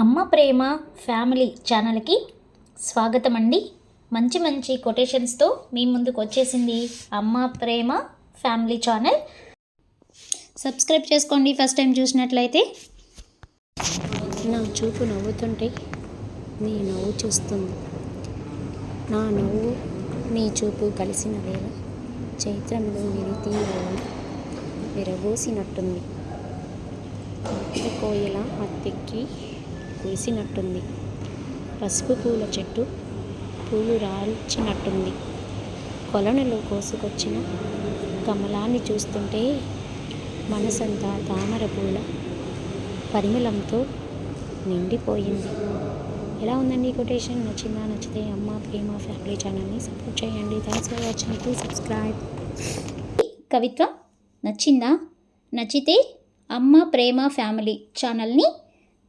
అమ్మ ప్రేమ ఫ్యామిలీ ఛానల్కి స్వాగతం అండి మంచి మంచి కొటేషన్స్తో మీ ముందుకు వచ్చేసింది అమ్మ ప్రేమ ఫ్యామిలీ ఛానల్. సబ్స్క్రైబ్ చేసుకోండి ఫస్ట్ టైం చూసినట్లయితే. నా చూపు నవ్వుతుంటే నీ నవ్వు చూస్తుంది. నా నవ్వు నీ చూపు కలిసిన వేళ చైత్రంలో నిరితీవలను విరబోసినట్టుంది భక్త కోయిల హత్తికి పూసినట్టుంది పసుపు పూల చెట్టు పూలు రాల్చినట్టుంది. కొలనులో కోసుకొచ్చిన కమలాన్ని చూస్తుంటే మనసంతా తామర పూల పరిమళంతో నిండిపోయింది. ఎలా ఉందండి ఈ కొటేషన్? నచ్చిందా? నచ్చితే అమ్మ ప్రేమ ఫ్యామిలీ ఛానల్ని సపోర్ట్ చేయండి. Thanks for watching. Please subscribe. కవిత్వ నచ్చిందా? నచ్చితే అమ్మ ప్రేమ ఫ్యామిలీ ఛానల్ని